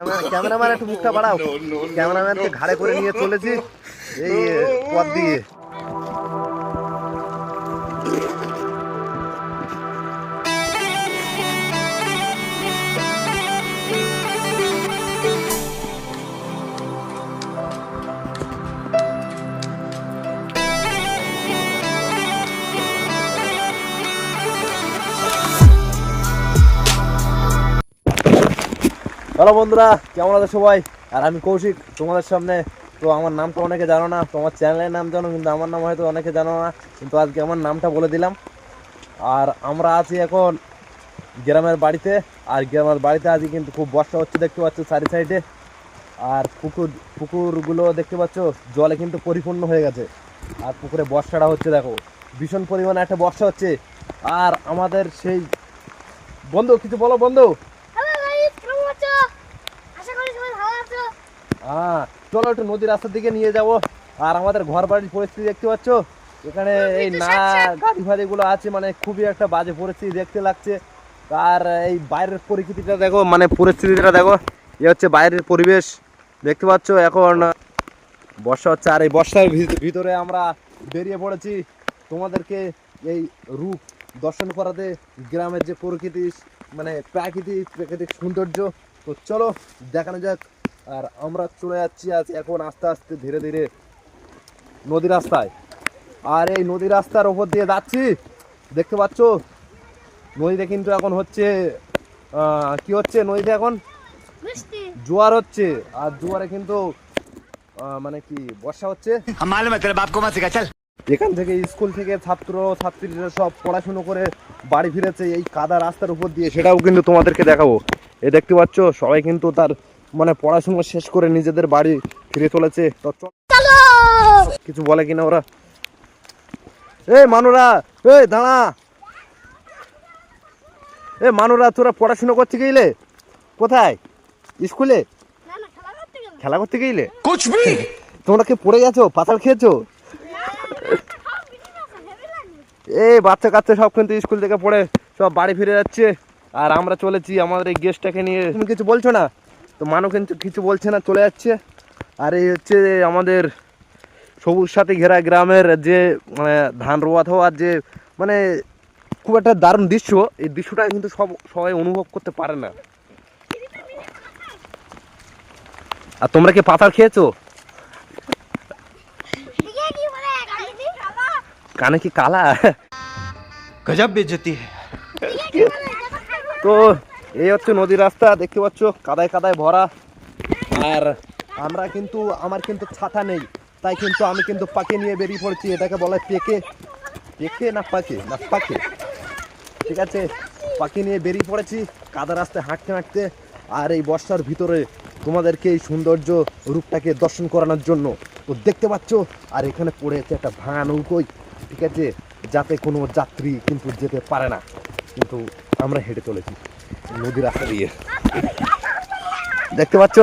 Cameraman একটু মুখটা বাড়াও। ক্যামেরাম্যানকে ঘাড়ে করে নিয়ে চলেছি। এই পথ দিয়ে। হ্যালো বন্ধুরা, কেমন আছো সবাই? আর আমি কৌশিক, তোমাদের সামনে। তো আমার নাম তো অনেকে জানো না, তোমার চ্যানেলের নাম জানো, কিন্তু আমার নাম হয়তো অনেকে জানো না, কিন্তু আজকে আমার নামটা বলে দিলাম। আর আমরা আছি এখন গ্রামের বাড়িতে, আর গ্রামের বাড়িতে আজকে কিন্তু খুব বর্ষা হচ্ছে, দেখতে পাচ্ছ চারি সাইডে। আর পুকুর, পুকুরগুলো দেখতে পাচ্ছ, জলে কিন্তু পরিপূর্ণ হয়ে গেছে। আর পুকুরে বর্ষাটা হচ্ছে, দেখো। ভীষণ পরিমাণে একটা বর্ষা হচ্ছে। আর আমাদের সেই, বন্ধু, কিছু বলো, বন্ধু হ্যালো গাইস কেমন আছো আশা করি সবাই ভালো আছো হ্যাঁ চলো একটু নদীর রাস্তার দিকে নিয়ে যাব। আর আমাদের ঘর বাড়ির পরিস্থিতি দেখতে পাচ্ছ? এখানে এই না গাড়ি ফাড়িগুলো আছে মানে খুবই একটা বাজে পরিস্থিতি দেখতে লাগছে। আর এই বাইরের পরিস্থিতিটা দেখো মানে পরিস্থিতিটা দেখো এ হচ্ছে বাইরের পরিবেশ। দেখতে পাচ্ছ এখন বর্ষা হচ্ছে আর এই বর্ষার ভিত- ভিতরে আমরা বেরিয়ে পড়েছি। তোমাদেরকে এই রূপ দর্শন করাতে গ্রামের যে প্রকৃতি মানে প্রাকৃতিক প্রাকৃতিক সৌন্দর্য। তো চলো দেখানো যাক। আর আমরা চলে যাচ্ছি আজ এখন আস্তে আস্তে ধীরে ধীরে নদী রাস্তায়। আর এই নদী রাস্তার ওপর দিয়ে যাচ্ছি। দেখতে পাচ্ছ? নদীতে কিন্তু এখন হচ্ছে কি হচ্ছে নদীতে এখন? জোয়ার হচ্ছে। আর জোয়ারে কিন্তু মানে কি বর্ষা হচ্ছে। এখান থেকে স্কুল থেকে ছাত্র ছাত্রীরা সব পড়াশুনো করে বাড়ি ফিরেছে। এই কাদা রাস্তার উপর দিয়ে সেটাও কিন্তু তোমাদেরকে দেখাবো। এ দেখতে পাচ্ছ? সবাই কিন্তু তার মানে পড়াশোনা শেষ করে নিজেদের বাড়ি ফিরে চলেছে কিছু বলে কিনা ওরা? এ মানুরা এ দাঁড়া। এ মানুরা তোরা পড়াশোনা করতে গেলে? কোথায়? স্কুলে? খেলা করতে গেলে? তোমরা কি পড়ে গেছো? পাতাল খেয়েছো? এই বাচ্চা কাচ্চা সব কিন্তু স্কুল থেকে পড়ে সব বাড়ি ফিরে যাচ্ছে। আর আমরা চলেছি আমাদের এই গেস্টটাকে নিয়ে। তুমি কিছু বলছো না? তো মানু কিন্তু কিছু বলছে না চলে যাচ্ছে। আর এই হচ্ছে আমাদের সবুজ সাথে ঘেরা গ্রামের যে মানে ধান রোয়া হওয়ার যে মানে খুব একটা দারুণ দৃশ্য এই দৃশ্যটা কিন্তু সব সবাই অনুভব করতে পারে না। আর তোমরা কি পাতার খেয়েছো? কানে কি কালা? গজব বেজতি তো এই হচ্ছে নদীর রাস্তা, দেখতে পাচ্ছ? কাদায় কাদায় ভরা। আর আমরা কিন্তু, আমার কিন্তু ছাতা নেই, তাই কিন্তু আমি কিন্তু পাকে নিয়ে বেরিয়ে পড়েছি, এটাকে বলে পেকে। পেকে না পাকে? না পাকে। ঠিক আছে, পাকে নিয়ে বেরিয়ে পড়েছি, কাদা রাস্তায় হাঁটতে হাঁটতে। আর এই বর্ষার ভিতরে তোমাদেরকে এই সৌন্দর্য রূপটাকে দর্শন করানোর জন্য। তো দেখতে পাচ্ছ, আর এখানে পড়ে আছে একটা ভাঙা নৌকোই, ঠিক আছে? যাতে কোনো যাত্রী কিন্তু যেতে পারে না। কিন্তু আমরা হেঁটে চলেছি। নদী রাস্তা দিয়ে। দেখতে পাচ্ছ?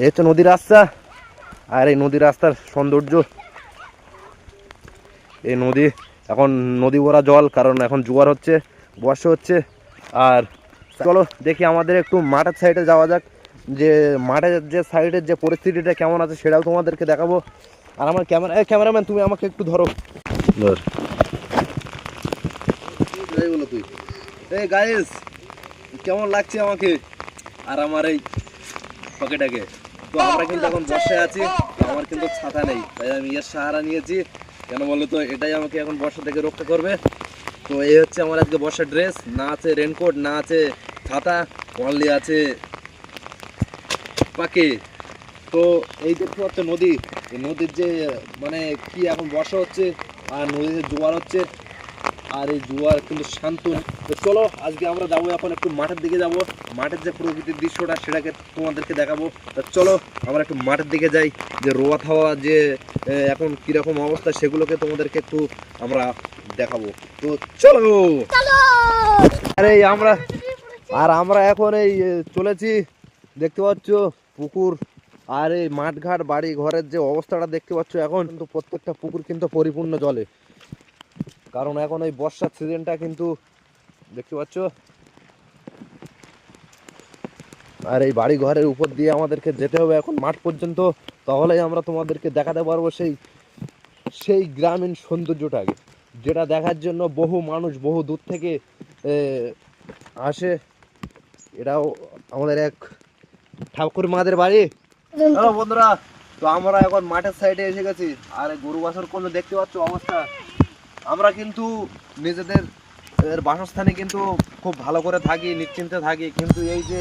এই হচ্ছে নদী রাস্তা। আর এই নদী রাস্তার সৌন্দর্য। এই নদী এখন নদী ভরা জল কারণ এখন জোয়ার হচ্ছে বর্ষা হচ্ছে। আর চলো দেখি আমাদের একটু মাঠের সাইডে যাওয়া যাক। যে মাঠের যে সাইডের যে পরিস্থিতিটা কেমন আছে সেটাও তোমাদেরকে দেখাবো। আর আমার ক্যামেরা ক্যামেরাম্যান তুমি আমাকে একটু ধরো। ধর। তুই। এই গাইস কেমন লাগছে আমাকে? আর আমার এই পকেটাকে তো আমরা কিন্তু এখন বর্ষায় আছি, আমার কিন্তু ছাতা নেই। তাই আমি এর সাহারা নিয়েছি। কেন বলো তো, এটাই আমাকে এখন বর্ষা থেকে রক্ষা করবে। তো এই হচ্ছে আমার আজকে বর্ষার ড্রেস। না আছে রেনকোট না আছে ছাতা অনলি আছে পাকে তো এই দেখতে পাচ্ছ নদী। এই নদীর যে মানে কি এখন বর্ষা হচ্ছে, আর নদীতে জোয়ার হচ্ছে। আর এই জোয়ার কিন্তু শান্ত তো চলো আজকে আমরা যাব এখন একটু মাঠের দিকে যাব। মাঠের যে প্রকৃতির দৃশ্যটা সেটাকে তোমাদেরকে দেখাবো। তা চলো আমরা একটু মাঠের দিকে যাই। যে রোয়া খাওয়া যে এখন কীরকম অবস্থা সেগুলোকে তোমাদেরকে একটু আমরা দেখাবো। তো চলো! চলো! আরে এই আমরা আর আমরা এখন এই চলেছি। দেখতে পাচ্ছ পুকুর। আর এই মাঠঘাট বাড়ি ঘরের যে অবস্থাটা দেখতে পাচ্ছ এখন কিন্তু প্রত্যেকটা পুকুর কিন্তু পরিপূর্ণ জলে। কারণ এখন এই বর্ষার সিজনটা কিন্তু দেখতে পাচ্ছ? আর এই বাড়ি ঘরের উপর দিয়ে আমাদেরকে যেতে হবে এখন মাঠ পর্যন্ত, তাহলেই আমরা তোমাদেরকে দেখাতে পারব সেই সেই গ্রামীণ সৌন্দর্যটাকে, যেটা দেখার জন্য বহু মানুষ বহু দূর থেকে আসে। এটাও আমাদের এক ঠাকুর মাদের বাড়ি। হ্যালো বন্ধুরা, তো আমরা এখন মাঠের সাইডে এসে গেছি। আর গরু বাছর করলে দেখতে পাচ্ছ অবস্থা? আমরা কিন্তু নিজেদের এর বাসস্থানে কিন্তু খুব ভালো করে থাকি, নিশ্চিন্তে থাকি। কিন্তু এই যে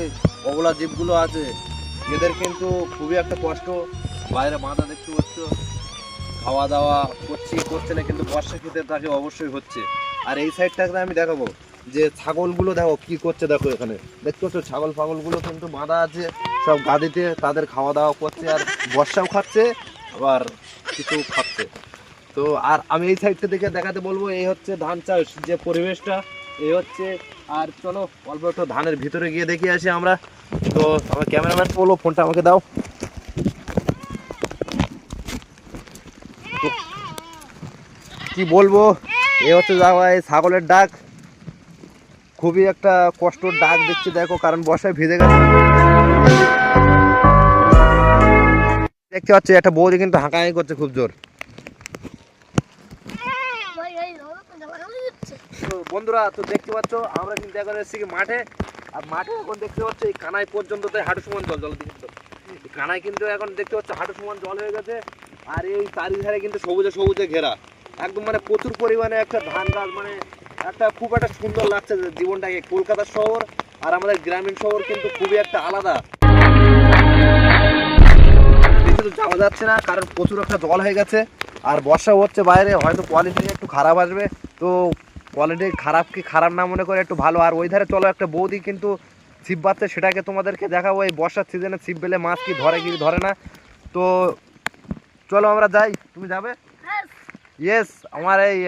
অবলা জীবগুলো আছে, এদের কিন্তু খুবই একটা কষ্ট। বাইরে মাথা দেখতে পাচ্ছ খাওয়া দাওয়া করছি, করছে না, কিন্তু বর্ষা খেতে তাকে অবশ্যই হচ্ছে। আর এই সাইডটাকে আমি দেখাবো। যে ছাগলগুলো দেখো, কি করছে দেখো এখানে। দেখতে পাচ্ছ ছাগল ফাগলগুলো কিন্তু বাঁধা আছে, সব গাদিতে, তাদের খাওয়া দাওয়া করছে, আর বর্ষাও খাচ্ছে, আবার কিছু খাচ্ছে। তো আর আমি এই সাইডটা দেখে দেখাতে বলব, এই হচ্ছে ধান চাষ যে পরিবেশটা এই হচ্ছে, আর চলো অল্প একটু ধানের ভিতরে গিয়ে দেখে আসি আমরা। তো আমার ক্যামেরাম্যান বলো ফোনটা আমাকে দাও। কি বলব, এ হচ্ছে এই ছাগলের ডাক। খুবই একটা কষ্টর ডাক দেখছি দেখো, কারণ বর্ষায় ভিজে গেছে। দেখতে পাচ্ছি, একটা বৌদি কিন্তু হাঁকাহাঁকি করছে খুব জোর ভাই এই ধরো তো জ্বালাকালি দিচ্ছে বন্ধুরা, তো দেখতে পাচ্ছ, আমরা কিন্তু এখন এসেছি মাঠে। আর মাঠে এখন দেখতে পাচ্ছ, এই কানাই পর্যন্ত তো হাঁটু সমান জল জল দেখতে পাচ্ছ। কানাই কিন্তু এখন দেখতে পাচ্ছ, হাঁটু সমান জল হয়ে গেছে। আর এই চারিধারে কিন্তু সবুজে সবুজে ঘেরা। একদম মানে প্রচুর পরিমাণে একটা ধান গাছ মানে একটা খুব একটা সুন্দর লাগছে জীবনটাকে। কলকাতা শহর আর আমাদের গ্রামীণ শহর কিন্তু খুবই একটা আলাদা। যাওয়া যাচ্ছে না, কারণ প্রচুর একটা জল হয়ে গেছে। আর বর্ষা হচ্ছে বাইরে, হয়তো কোয়ালিটি একটু খারাপ আসবে। তো কোয়ালিটি খারাপ কি খারাপ না মনে করে একটু ভালো। আর ওই ধারে চলো একটা বৌদি কিন্তু ছিপ বাচ্ছে সেটাকে তোমাদেরকে দেখাবো। এই বর্ষার সিজনে ছিপ বেলে মাছ কি ধরে কি ধরে না। তো চলো আমরা যাই। তুমি যাবে? ইয়েস আমার এই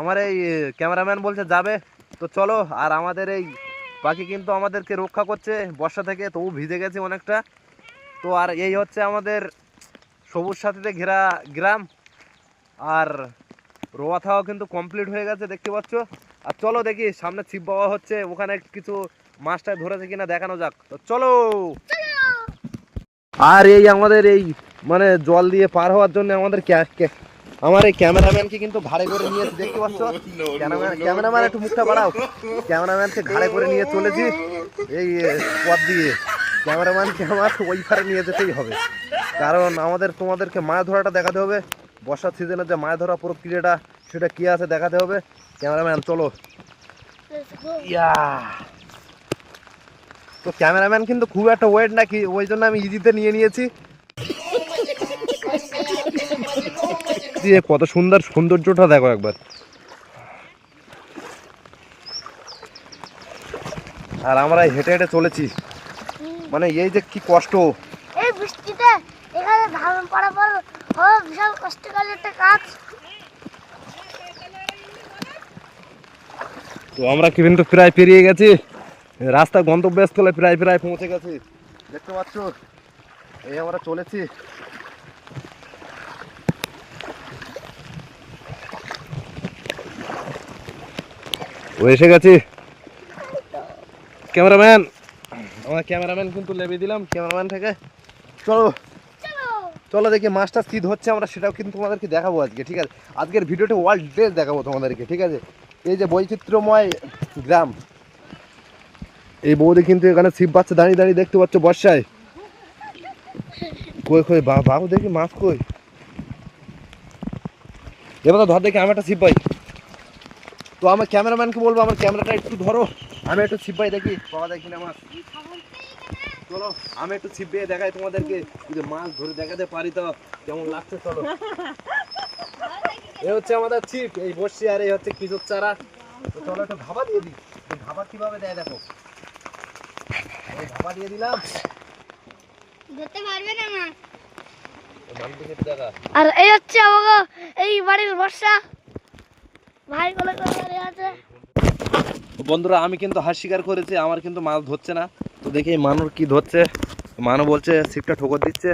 আমার এই ক্যামেরাম্যান বলছে যাবে। তো চলো আর আমাদের এই পাখি কিন্তু আমাদেরকে রক্ষা করছে বর্ষা থেকে। তবু ভিজে গেছে অনেকটা। তো আর এই হচ্ছে আমাদের সবুজ সাথীতে ঘেরা গ্রাম। আর রোয়াথাও কিন্তু কমপ্লিট হয়ে গেছে দেখতে পাচ্ছ? আর চলো দেখি সামনে ছিপ বাবা হচ্ছে ওখানে কিছু মাছটা ধরেছে কিনা দেখানো যাক। তো চলো! আর এই আমাদের এই মানে জল দিয়ে পার হওয়ার জন্য আমাদের আমার এই ক্যামেরাম্যানকে কিন্তু ভাড়ে করে নিয়েছে দেখতে পাচ্ছ? ক্যামেরাম্যান একটু মুখটা বাড়াও। ক্যামেরাম্যানকে ঘাড়ে করে নিয়ে চলেছি। এই পথ দিয়ে। ক্যামেরাম্যানকে আমার ওই পারে নিয়ে যেতেই হবে। কারণ আমাদের তোমাদেরকে মাছ ধরাটা দেখাতে হবে। বর্ষার সিজনে যে মাছ ধরা প্রক্রিয়াটা সেটা কি আছে দেখাতে হবে? ক্যামেরাম্যান চলো। ইয়া। তো ক্যামেরাম্যান কিন্তু খুব একটা ওয়েট নাকি ওই জন্য আমি ইজিতে নিয়ে নিয়েছি। দিয়ে কত সুন্দর সৌন্দর্যটা দেখো একবার। আর আমরা হেঁটে হেঁটে চলেছি। মানে এই যে কি কষ্ট। এই বৃষ্টিতে এখানে ধান পড়া পর ও, বিশাল একটা কাজ। তো আমরা কিন্তু প্রায় পেরিয়ে গেছি। রাস্তা গন্তব্যস্থলে প্রায় প্রায় পৌঁছে গেছি। দেখতে পাচ্ছ? এই আমরা চলেছি। এসে গেছি। ক্যামেরাম্যান, আমার ক্যামেরাম্যান কিন্তু লেবে দিলাম। ক্যামেরাম্যান থেকে। চলো। চলো দেখি মাছটা কি হচ্ছে আমরা, সেটাও কিন্তু তোমাদেরকে দেখাবো আজকে, ঠিক আছে? আজকের ভিডিওটা ওয়ার্ল্ড ডে দেখাবো তোমাদেরকে, ঠিক আছে? এই যে বৈচিত্র্যময় গ্রাম। এই বৌদি কিন্তু এখানে ছিপ বাচ্চা দাঁড়িয়ে দাঁড়িয়ে দেখতে পাচ্ছ বর্ষায়। কই কই, বা বাবু দেখি, মাছ কই? এবার তো ধর দেখি, আমি একটা ছিপ পাই তো আমার ক্যামেরাম্যানকে বলব, আমার ক্যামেরাটা একটু ধরো। আমি একটু ছিপ পাই দেখি পাওয়া যায় কিনা মাছ। চলো আমি একটু ছিপ দিয়ে দেখাই তোমাদেরকে। যদি মাছ ধরে দেখাতে পারি তো কেমন লাগছে চলো। এই হচ্ছে আমাদের ছিপ এই বসছি আর এই হচ্ছে কিচুর চারা। তো চলো একটু ধাবা দিয়ে দিই। এই ধাবা কীভাবে দেয় দেখো। এই ধাবা দিয়ে দিলাম। যেতে পারবে না মা। এই মানুষ দিকে দেখা। আর এই হচ্ছে আমাকে এই বাড়ির বর্ষা। ভাই করে আছে। বন্ধুরা আমি কিন্তু হার স্বীকার করেছি আমার কিন্তু মাছ ধরছে না। তো দেখি মানুষ কি ধরছে। মানু বলছে ছিপটা ঠোকর দিচ্ছে।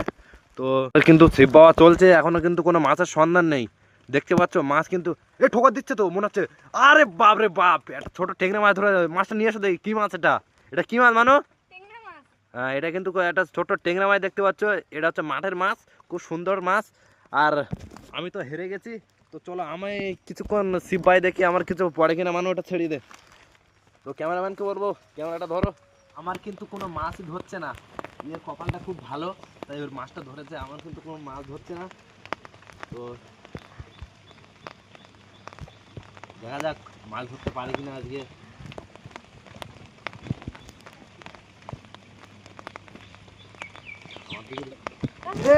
তো কিন্তু ছিপ পাওয়া চলছে এখনও কিন্তু কোনো মাছের সন্ধান নেই। দেখতে পাচ্ছ মাছ কিন্তু এ ঠোকর দিচ্ছে তো মনে হচ্ছে আরে বাপ রে বাপ একটা ছোট টেকনা মাছ ধরে মাছটা নিয়ে এসো দেখি কি মাছ এটা? এটা কি মাছ মানো? আহ, এটা কিন্তু একটা ছোট টেংরা মাছ দেখতে পাচ্ছ এটা হচ্ছে মাঠের মাছ খুব সুন্দর মাছ। আর আমি তো হেরে গেছি তো চলো আমি কিছুক্ষণ শিব ভাই দেখি, আমার কিছু পড়ে কিনা মানে ওটা ছেড়ে দে। তো ক্যামেরাম্যানকে বলব, ক্যামেরাটা ধরো। আমার কিন্তু কোনো মাছই ধরছে না। এর কপালটা খুব ভালো, তাই ওর মাছটা ধরেছে, আমার কিন্তু কোনো মাছ ধরছে না। তো দেখা যাক, মাছ ধরতে পারে কিনা আজকে।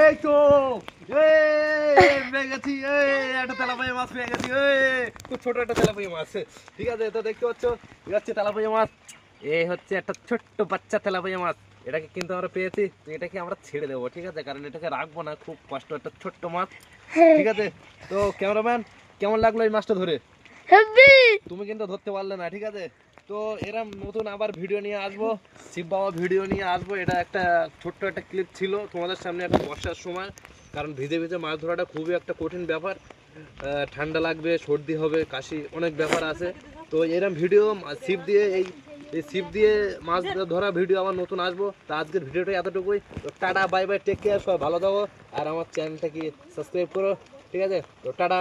এই তো! গেছি একটা তেলাপিয়া মাছ পেয়ে গেছি খুব ছোট একটা তেলাপিয়া মাছ ঠিক আছে তো দেখতে পাচ্ছ এই হচ্ছে তেলাপিয়া মাছ এই হচ্ছে একটা ছোট্ট বাচ্চা তেলাপিয়া মাছ এটাকে কিন্তু আমরা পেয়েছি এটাকে আমরা ছেড়ে দেবো ঠিক আছে কারণ এটাকে রাখব না খুব কষ্ট একটা ছোট্ট মাছ ঠিক আছে তো ক্যামেরাম্যান কেমন লাগল এই মাছটা ধরে? তুমি কিন্তু ধরতে পারলে না ঠিক আছে তো এরম নতুন আবার ভিডিও নিয়ে আসব। শিব বাবা ভিডিও নিয়ে আসব। এটা একটা ছোট্ট একটা ক্লিপ ছিল তোমাদের সামনে একটা বর্ষার সময়। কারণ ভিজে ভিজে মাছ ধরাটা খুবই একটা কঠিন ব্যাপার। ঠান্ডা লাগবে, সর্দি হবে, কাশি অনেক ব্যাপার আছে। তো এরম ভিডিও শিব দিয়ে এই এই শিব দিয়ে মাছ ধরা ভিডিও আবার নতুন আসব। তো আজকের ভিডিওটা এতটুকুই। তো tata bye bye take care সব ভালো থাকো। আর আমার চ্যানেলটাকে সাবস্ক্রাইব করো। ঠিক আছে? তো টাটা।